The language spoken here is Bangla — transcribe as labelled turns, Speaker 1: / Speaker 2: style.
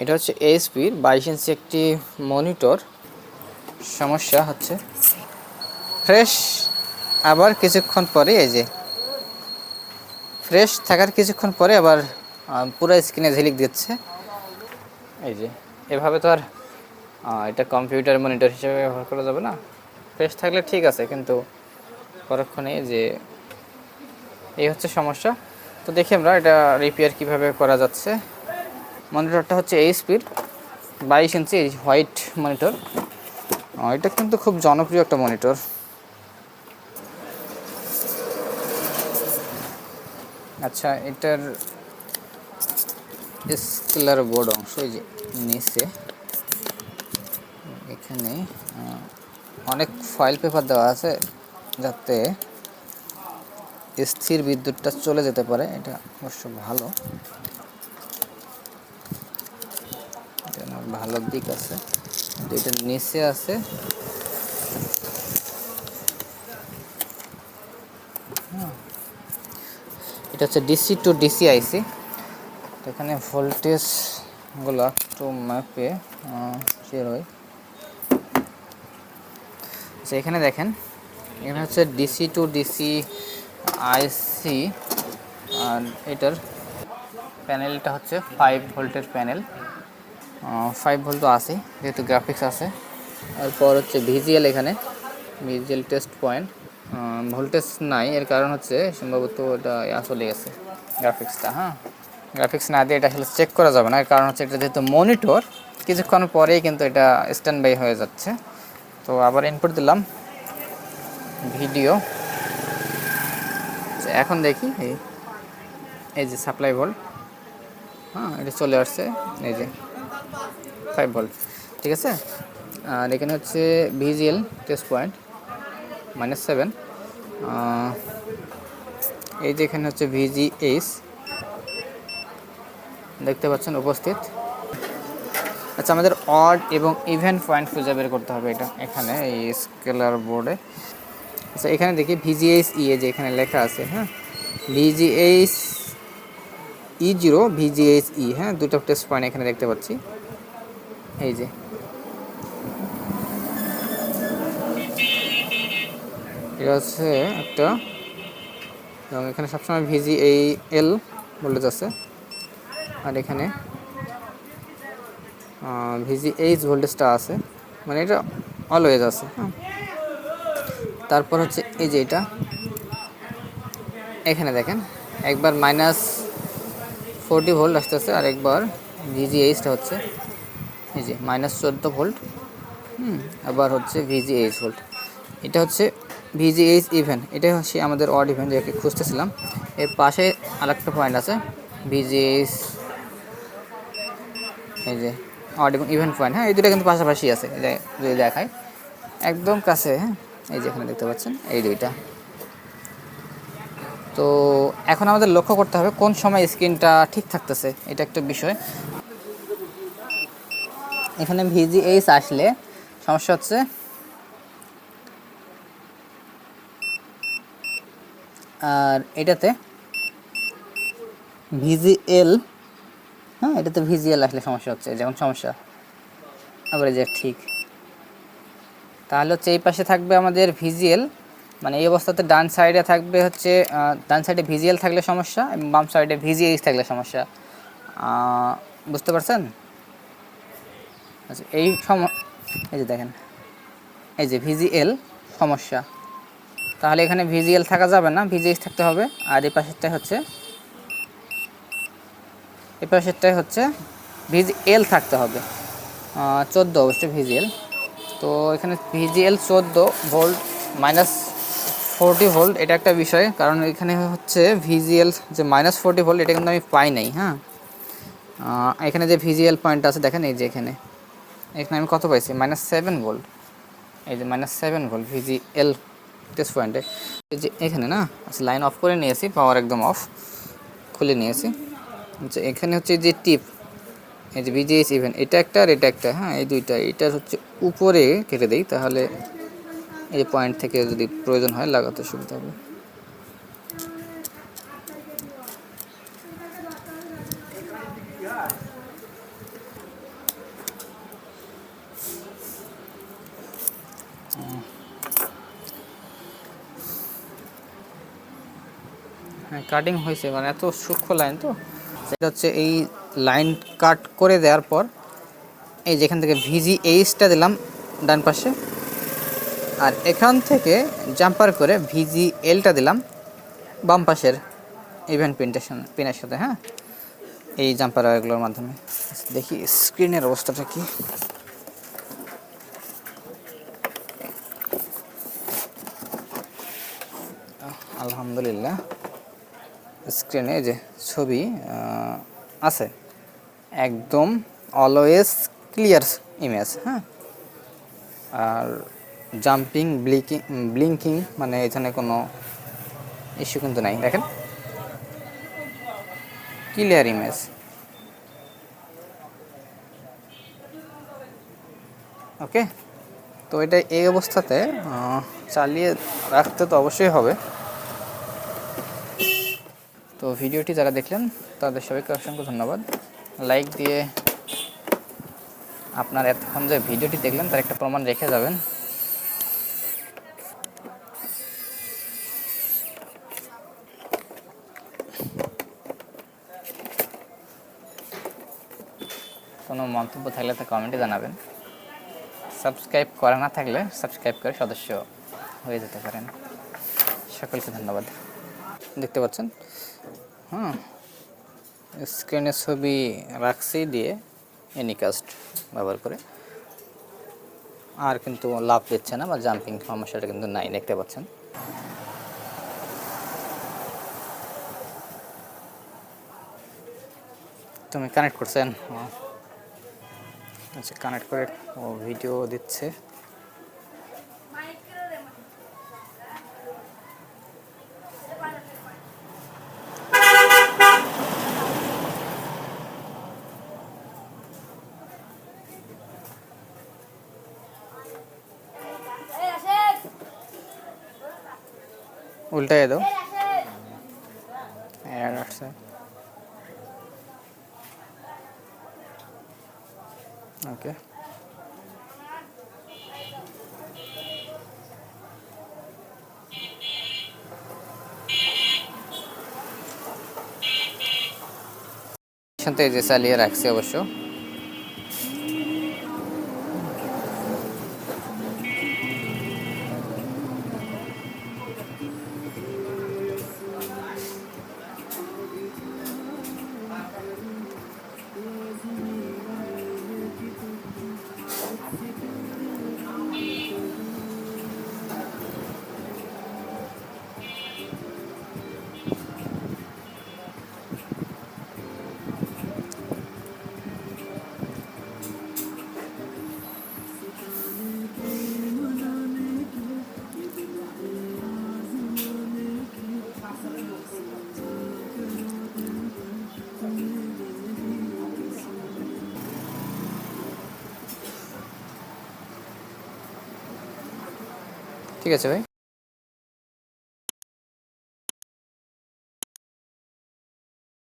Speaker 1: এটা হচ্ছে এইচপির বাইশ ইঞ্চি একটি মনিটর। সমস্যা হচ্ছে ফ্রেশ আবার কিছুক্ষণ পরে, এই যে ফ্রেশ থাকার কিছুক্ষণ পরে আবার পুরো স্ক্রিনে ঝিলিক দিচ্ছে। এই যে, এভাবে তো আর এটা কম্পিউটার মনিটর হিসেবে ব্যবহার করা যাবে না। ফ্রেশ থাকলে ঠিক আছে, কিন্তু পরক্ষণে যে এই হচ্ছে সমস্যা। তো দেখি আমরা এটা রিপেয়ার কীভাবে করা যাচ্ছে। মনিটরটা হচ্ছে এইচপির বাইশ ইঞ্চি হোয়াইট মনিটর এটা কিন্তু খুব জনপ্রিয় একটা মনিটর আচ্ছা এটার স্কেলার বোর্ড অংশ এই যে নিচে, এখানে অনেক ফাইল পেপার দেওয়া আছে যাতে স্থির বিদ্যুৎটা চলে যেতে পারে। এটা অবশ্য ভালো এটা আমার ভালো দিক আছে। এটার নিচে আছে। এটা হচ্ছে ডিসি টু ডিসি আইসি এখানে ভোল্টেজ ভোল্টেজগুলো একটু ম্যাপে শেয়ার হয়। আচ্ছা এখানে দেখেন। এখানে হচ্ছে ডিসি টু ডিসি আইসি আর এটার প্যানেলটা হচ্ছে ফাইভ ভোল্টের প্যানেল ফাইভ ভোল্ট তো আছে যেহেতু গ্রাফিক্স আছে। এরপর হচ্ছে ভিজিএল এখানে ভিজিএল টেস্ট পয়েন্ট ভোল্টেজ নাই এর কারণ হচ্ছে সম্ভবত এটা চলে গেছে গ্রাফিক্সটা হ্যাঁ? গ্রাফিক্স না দিয়ে এটা আসলে চেক করা যাবে না এর কারণ হচ্ছে এটা যেহেতু মনিটর কিছুক্ষণ পরেই কিন্তু এটা স্ট্যান্ড বাই হয়ে যাচ্ছে। তো আবার ইনপুট দিলাম ভিডিও আচ্ছা, এখন দেখি এই এই যে সাপ্লাই ভোল্ট হ্যাঁ এটা চলে আসছে এই যে। ফাইভ ভোল্ট ঠিক আছে? আর এখানে হচ্ছে VGL test point minus seven এই যে এখানে হচ্ছে ভিজিএইচ দেখতে পাচ্ছেন উপস্থিত। আচ্ছা আমাদের অড এবং ইভেন্ট পয়েন্ট খুঁজে বের করতে হবে এটা এখানে, এই স্কেলার বোর্ডে আচ্ছা এখানে দেখি ভিজিএইচ ই যে এখানে লেখা আছে হ্যাঁ? ভিজিএইচ ই জিরো ভিজিএইচ ই হ্যাঁ? দুটো টেস্ট পয়েন্ট এখানে দেখতে পাচ্ছি। এই যে। এটা হচ্ছে একটা। এবং এখানে সবসময় ভিজি এই এল ভোল্টেজ আছে আর এখানে ভিজি এইচ ভোল্টেজটা আছে। মানে এটা অলওয়েজ আছে হ্যাঁ। তারপর হচ্ছে এই যে এটা। এখানে দেখেন, একবার মাইনাস ফোরটি ভোল্ট আসতেছে আর একবার ভিজি এইচটা হচ্ছে। এই যে মাইনাস চোদ্দ ভোল্ট হুম, আবার হচ্ছে ভিজি এইচ ভোল্ট এটা হচ্ছে ভিজি এইচ ইভেন এটা হচ্ছে আমাদের অড ইভেন যেটাকে খুঁজতেছিলাম। এর পাশে আরেকটা পয়েন্ট আছে ভিজিএইচ এই যে অড এবং ইভেন পয়েন্ট হ্যাঁ এই দুটো কিন্তু পাশাপাশি আছে যদি দেখায় একদম কাছে হ্যাঁ এই যে এখানে দেখতে পাচ্ছেন, এই দুইটা। তো এখন আমাদের লক্ষ্য করতে হবে কোন সময় স্ক্রিনটা ঠিক থাকতেছে, এটা একটা বিষয়। এখানে ভিজিএইচ আসলে সমস্যা হচ্ছে আর এটাতে ভিজিএল হ্যাঁ এটাতে ভিজিএল আসলে সমস্যা হচ্ছে, যেমন সমস্যা। আবার যে ঠিক। তাহলে হচ্ছে এই পাশে থাকবে আমাদের ভিজিএল মানে এই অবস্থাতে ডান সাইডে থাকবে হচ্ছে ডান সাইডে ভিজিএল থাকলে সমস্যা এবং বাম সাইডে ভিজিএইচ থাকলে সমস্যা। বুঝতে পারছেন? আচ্ছা এই সম, এই যে দেখেন, এই যে ভিজিএল সমস্যা। তাহলে এখানে ভিজিএল থাকা যাবে না ভিজিএইচ থাকতে হবে। আর এই পাশেরটাই হচ্ছে, এই পাশেরটাই হচ্ছে ভিজিএল থাকতে হবে। চোদ্দ অবশ্যই ভিজিএল। তো এখানে ভিজিএল চোদ্দ ভোল্ট মাইনাস ফোরটি ভোল্ট, এটা একটা বিষয়। কারণ এখানে হচ্ছে ভিজিএল যে মাইনাস ফোরটি ভোল্ট, এটা কিন্তু আমি পাই নাই হ্যাঁ। এখানে যে ভিজিএল পয়েন্ট আছে, দেখেন এই যে এখানে। এখানে আমি কত পাইছি? মাইনাস সেভেন ভোল্ট এই যে মাইনাস সেভেন ভোল্ট ভিজি এল টেস্ট পয়েন্টে এই যে এখানে না আচ্ছা লাইন অফ করে নিয়েছি পাওয়ার একদম অফ খুলে নিয়েছি। আচ্ছা এখানে হচ্ছে যে টিপ এই যে বিজিএস ইভেন এটা একটা আর এটা একটা হ্যাঁ এই দুইটা এটার হচ্ছে উপরে কেটে দিই, তাহলে এই পয়েন্ট থেকে যদি প্রয়োজন হয়, লাগাতে সুবিধা হবে। কাটিং হয়েছে মানে এত সূক্ষ্ম লাইন তো। সেটা হচ্ছে এই লাইন কাট করে দেওয়ার পর, এই যেখান থেকে ভিজি এইচটা দিলাম, ডান পাশে। আর এখান থেকে জাম্পার করে ভিজি এলটা দিলাম, বাম পাশের ইভেন্ট পিনটার সাথে পিনের সাথে হ্যাঁ? এই জাম্পার ওয়ারগুলোর মাধ্যমে। দেখি স্ক্রিনের অবস্থাটা কি। আলহামদুলিল্লাহ। স্ক্রিনে যে ছবি আছে। একদম অলওয়েজ ক্লিয়ার ইমেজ হ্যাঁ? আর জাম্পিং ব্লিকিং ব্লিঙ্কিং মানে এখানে কোনো ইস্যু কিন্তু নাই। দেখেন। ক্লিয়ার ইমেজ ওকে তো এটা এই অবস্থাতে চালিয়ে রাখতে তো অবশ্যই হবে। তো ভিডিওটি যারা দেখলেন, তাদের সবাইকে অসংখ্য ধন্যবাদ। লাইক দিয়ে আপনার এতক্ষণ যে ভিডিওটি দেখলেন, তার একটা প্রমাণ রেখে যাবেন। কোনো মন্তব্য থাকলে তা কমেন্টে জানাবেন। সাবস্ক্রাইব করা না থাকলে সাবস্ক্রাইব করে সদস্য হয়ে যেতে পারেন। সকলকে ধন্যবাদ। দেখতে পাচ্ছেন? হ্যাঁ স্ক্রিনে ছবি রাখছি দিয়ে এনিকাস্ট ব্যবহার করে। আর কিন্তু লাভ দিচ্ছে না বা জাম্পিং সমস্যাটা কিন্তু নাই, দেখতে পাচ্ছেন? তুমি কানেক্ট করছেন? আচ্ছা কানেক্ট করে ও ভিডিও দিচ্ছে। উল্টাই দাও অ্যাড আসছে ওকে সাথে এই যে চালিয়ে রাখছি অবশ্য ঠিক আছে ভাই।